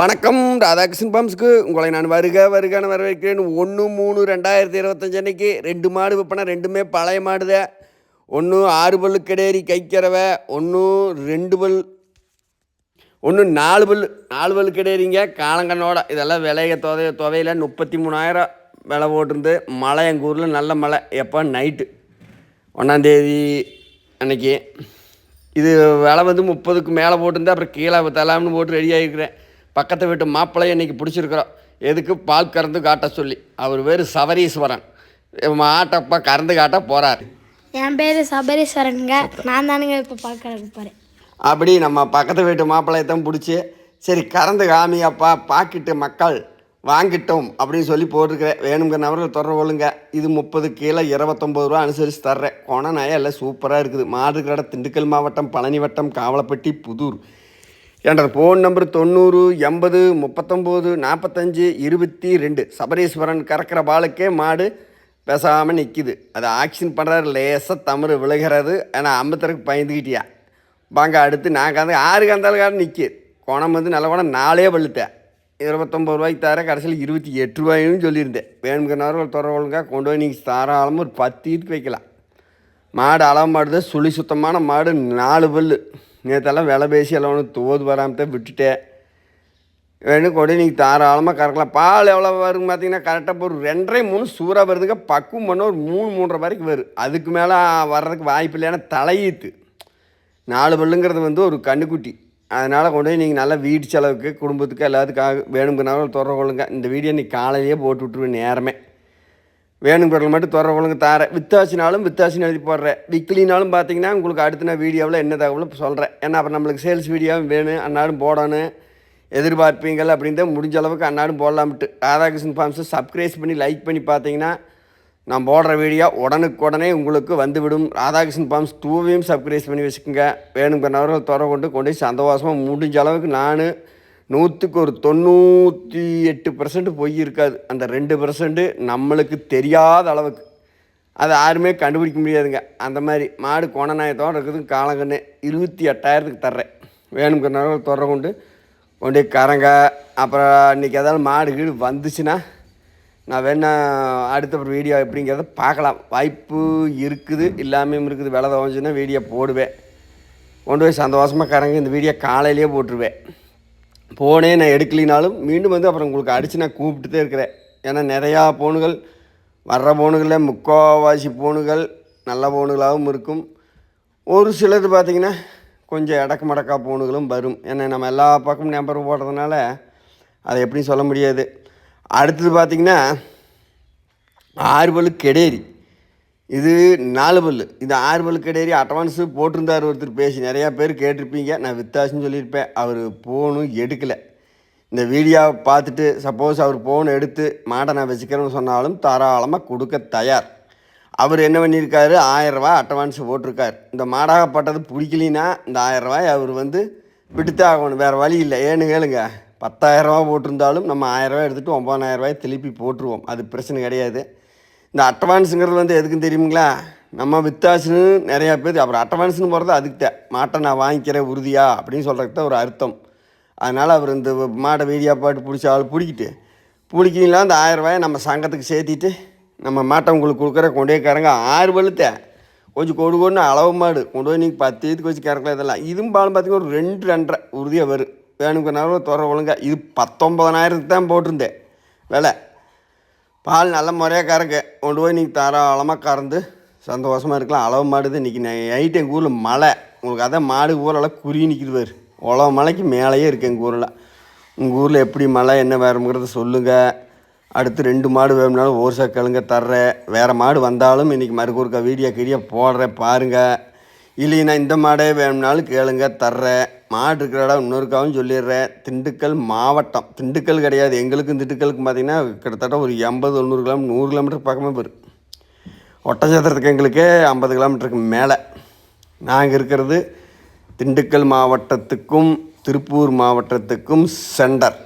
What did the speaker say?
வணக்கம் ராதாகிருஷ்ணன் பம்ஸ்க்கு. உங்களை நான் வருக வருகான வரவேற்கிறேன். ஒன்று மூணு ரெண்டாயிரத்தி இருபத்தஞ்சு அன்னைக்கு ரெண்டு மாடு விற்பனை ரெண்டுமே பழைய மாடுத. ஒன்று ஆறு பல்லு கிடையறி கைக்கிறவை. ஒன்று ரெண்டு பல் ஒன்று நாலு பல் நாலு பல் கிடையாதுங்க காலங்கண்ணோட இதெல்லாம் விலைய தொகை தொகையில் முப்பத்தி மூணாயிரம் விலை போட்டிருந்து மழை எங்கள் ஊரில் நல்ல மழை. எப்போ நைட்டு ஒன்றாந்தேதி அன்னைக்கு. இது விலை வந்து முப்பதுக்கு மேலே போட்டிருந்து அப்புறம் கீழே தலாம்னு போட்டு ரெடி ஆகிருக்கிறேன். பக்கத்து வீட்டு மாப்பிள்ளையை இன்றைக்கி பிடிச்சிருக்கிறோம். எதுக்கு? பால் கறந்து காட்ட சொல்லி. அவர் பேர் சவரீஸ்வரன் மாட்டப்பா கறந்து காட்ட போகிறார் என் பேர் சபரீஸ்வரனுங்க. நான் தானுங்க இப்போ பார்க்க போகிறேன் அப்படி நம்ம பக்கத்து வீட்டு மாப்பிள்ளையத்தான் பிடிச்சி சரி கறந்து காமியாப்பா பாக்கிட்டு மக்கள் வாங்கிட்டோம் அப்படின்னு சொல்லி போட்டிருக்கிறேன். வேணுங்கிற நபர்கள் தொடர்பு கொள்ளுங்க. இது முப்பது கீழே இருபத்தொம்பது ரூபா அனுசரித்து தர்றேன். கோண நாயம் எல்லாம் சூப்பராக இருக்குது. மாடு கடை திண்டுக்கல் மாவட்டம் பழனி வட்டம் காவலப்பட்டி புதூர். என்ற ஃபோன் நம்பர் தொண்ணூறு எண்பது முப்பத்தொம்போது நாற்பத்தஞ்சு இருபத்தி ரெண்டு. சபரீஸ்வரன் கறக்கிற பாலுக்கே மாடு பேசாமல் நிற்கிது அது ஆக்ஷன் பண்ணுறாரு லேசாக தமறு விழுகிறது. ஆனால் அம்பத்தருக்கு பயந்துக்கிட்டியா வாங்க அடுத்து நான் கந்து ஆறு கந்தாலுக்காரன் நிற்கி குணம் வந்து நல்ல குணம் நாலே வலுத்தேன் இருபத்தொம்பது ரூபாய்க்கு தர கடைசியில் இருபத்தி எட்டு ரூபாயும் சொல்லியிருந்தேன். வேணுங்கிறவர்கள் தொடர்புங்க கொண்டு போய் நீங்கள் தாராளமாக ஒரு பத்து இதுக்கு வைக்கலாம். மாடு அளவு மாடு சுழி சுத்தமான மாடு நாலு பல்லு. நேற்றெல்லாம் விலை பேசி எல்லாம் ஒன்று தோது வராமல் தான் விட்டுட்டேன் வேணும் கொண்டு நீங்கள் தாராளமாக கறக்கலாம். பால் எவ்வளோ வருங்க பார்த்தீங்கன்னா கரெக்டாக ஒரு ரெண்டரை மூணு சூறாக வருதுங்க. பக்குவம் பண்ண ஒரு மூணு மூன்றரை வரைக்கும் வரும் அதுக்கு மேலே வர்றதுக்கு வாய்ப்பு இல்லை ஏன்னா தலையீத்து. நாலு பல்லுங்கிறது வந்து ஒரு கண்ணுக்குட்டி. அதனால் கொண்டு போய் நீங்கள் நல்லா வீட்டு செலவுக்கு குடும்பத்துக்கு எல்லாத்துக்காக வேணுங்கிறனாலும் தொடர கொள்ளுங்க. இந்த வீடியோ இன்றைக்கி காலையிலேயே போட்டு விட்ருவேன் நேரமே. வேணும் மட்டும் தொடர ஒழுங்கு தாரேன். வித்தாசினாலும் வித்தாச்சின்னு எழுதி போடுறேன். வீக்லினாலும் பார்த்தீங்கன்னா உங்களுக்கு அடுத்த நான் வீடியோவில் என்ன தகவலும் சொல்கிறேன் ஏன்னா அப்புறம் நம்மளுக்கு சேல்ஸ் வீடியோவும் வேணும். அன்னாடும் போடணும். எதிர்பார்ப்பீங்கள் அப்படின்னு தான் முடிஞ்ச அளவுக்கு அன்னாலும் போடலாம்ட்டு. ராதாகிருஷ்ணன் ஃபார்ம்ஸை சப்ஸ்கிரைஸ் பண்ணி லைக் பண்ணி பார்த்தீங்கன்னா நான் போடுற வீடியோ உடனுக்குடனே உங்களுக்கு வந்துவிடும். ராதாகிருஷ்ணன் ஃபார்ம்ஸ் டூவையும் சப்ஸ்கிரைஸ் பண்ணி வச்சுக்கோங்க. வேணுங்கிறவர்கள் பண்ணவர்கள் தொடர கொண்டு கொண்டு போய் சந்தோஷமாக முடிஞ்ச அளவுக்கு நான் நூற்றுக்கு ஒரு தொண்ணூற்றி எட்டு பர்சன்ட் பொய் இருக்காது. அந்த ரெண்டு பர்சன்ட்டு நம்மளுக்கு தெரியாத அளவுக்கு. அதை யாருமே கண்டுபிடிக்க முடியாதுங்க. அந்த மாதிரி மாடு கோணநாயத்தோடு இருக்குது காலங்கண்ணு. இருபத்தி எட்டாயிரத்துக்கு தர்றேன். வேணுங்கிறனால தொடர கொண்டு. கொண்டு போய் கரங்க அப்புறம் இன்றைக்கி ஏதாவது மாடு கீடு வந்துச்சுன்னா நான் வேணா அடுத்த ஒரு வீடியோ எப்படிங்கிறத பார்க்கலாம். வாய்ப்பு இருக்குது இல்லாமையும் இருக்குது. விலை தோஞ்சுன்னா வீடியோ போடுவேன். கொண்டு போய் சந்தோஷமாக கரங்க இந்த வீடியோ காலையிலேயே போட்டுருவேன். போனே நான் எடுக்கலினாலும் மீண்டும் வந்து அப்புறம் உங்களுக்கு அடித்து நான் கூப்பிட்டுட்டே இருக்கிறேன். ஏன்னா நிறையா போனுகள் வர்ற போனுகளில் முக்கால்வாசி போனுகள் நல்ல போனுகளாகவும் இருக்கும். ஒரு சிலது பார்த்திங்கன்னா கொஞ்சம் இடக்கு மடக்கா போனுகளும் வரும். ஏன்னா நம்ம எல்லா பக்கமும் நம்பர் போடுறதுனால அதை எப்படியும் சொல்ல முடியாது. அடுத்தது பார்த்திங்கன்னா ஆறுபலு கெடேரி. இது நாலு பல் இது ஆறு பல்லுக்கு இடையே அட்வான்ஸு போட்டிருந்தார் ஒருத்தர் பேசி நிறையா பேர் கேட்டிருப்பீங்க. நான் வித்தாசுன்னு சொல்லியிருப்பேன். அவர் ஃபோனும் எடுக்கலை. இந்த வீடியோவை பார்த்துட்டு சப்போஸ் அவர் ஃபோன் எடுத்து மாட்டை நான் வச்சுக்கிறேன்னு சொன்னாலும் தாராளமாக கொடுக்க தயார். அவர் என்ன பண்ணியிருக்காரு? ஆயிரரூவா அட்வான்ஸ் போட்டிருக்கார். இந்த மாடாகப்பட்டது பிடிக்கலினா இந்த ஆயிரரூவாய் அவர் வந்து விட்டுத்தே ஆகணும். வேறு வழி இல்லை. ஏன்னு கேளுங்க. பத்தாயிரரூவா போட்டிருந்தாலும் நம்ம ஆயிரரூவா எடுத்துகிட்டு ஒம்பதாயிரரூவாய் திருப்பி போட்டுருவோம். அது பிரச்சனை கிடையாது. இந்த அட்வான்ஸுங்கிறது வந்து எதுக்குன்னு தெரியுங்களா நம்ம வித்தாசுன்னு நிறையா பேர் அப்புறம் அட்வான்ஸ்னு போகிறது அதுக்கு தான் மாட்டை நான் வாங்கிக்கிறேன் உறுதியா? அப்படின்னு சொல்கிறதுக்கு தான் ஒரு அர்த்தம். அதனால் அவர் இந்த மாட்டை வீடியா பாட்டு பிடிச்ச ஆள் பிடிக்கிட்டு பிடிக்கலாம் அந்த ஆயிரரூவாயை நம்ம சங்கத்துக்கு சேர்த்திட்டு நம்ம மாட்டை உங்களுக்கு கொடுக்குற கொண்டே கறங்க ஆறு வெளுத்த கொஞ்சம் கொடு கொண்டு அளவு மாடு. கொண்டு போய் நீங்கள் பத்து இதுக்கு வச்சு கறக்கலாம் இதெல்லாம். இதுவும் பாலும் பார்த்தீங்கன்னா ஒரு ரெண்டு ரெண்டரை உறுதியாக வரும். வேணுங்கிறனால துற ஒழுங்காக இது பத்தொம்பதனாயிரத்துக்கு தான் போட்டிருந்தேன். விலை. பால் நல்ல முறையாக கறக்கு. கொண்டு போய் நீங்கள் தாராளமாக கறந்து சந்தோஷமாக இருக்கலாம். அளவு மாடுது. இன்றைக்கி நைட்டு எங்கள் ஊரில் மழை. உங்களுக்கு அதான் மாடு ஊரெல்லாம் குறி நிற்கிது உழவு மலைக்கு மேலேயே இருக்குது எங்கள் ஊரில். உங்கள் ஊரில் எப்படி மழை என்ன வேறுங்கிறத சொல்லுங்கள் அடுத்து ரெண்டு மாடு வேணும்னாலும் ஒரு சக்கலுங்க தர்றேன். வேறு மாடு வந்தாலும் இன்றைக்கி மறுக்கூறுக்க வீடியோ கீடியோ போடுறேன் பாருங்கள் இல்லைன்னா இந்த மாடே வேணும்னாலும் கேளுங்க தர்றேன். மாடு இருக்கிற இடம் இன்னொருக்காவும் சொல்லிடுறேன். திண்டுக்கல் மாவட்டம். திண்டுக்கல் கிடையாது. எங்களுக்கும் திண்டுக்கலுக்கும் பார்த்திங்கன்னா கிட்டத்தட்ட ஒரு எண்பது தொண்ணூறு கிலோமீட்டர் நூறு கிலோமீட்டர் பக்கமே போயிரு. ஒட்டச்சத்திரத்துக்கு எங்களுக்கே ஐம்பது கிலோமீட்டருக்கு மேலே. நாங்கள் இருக்கிறது திண்டுக்கல் மாவட்டத்துக்கும் திருப்பூர் மாவட்டத்துக்கும் சென்டர்.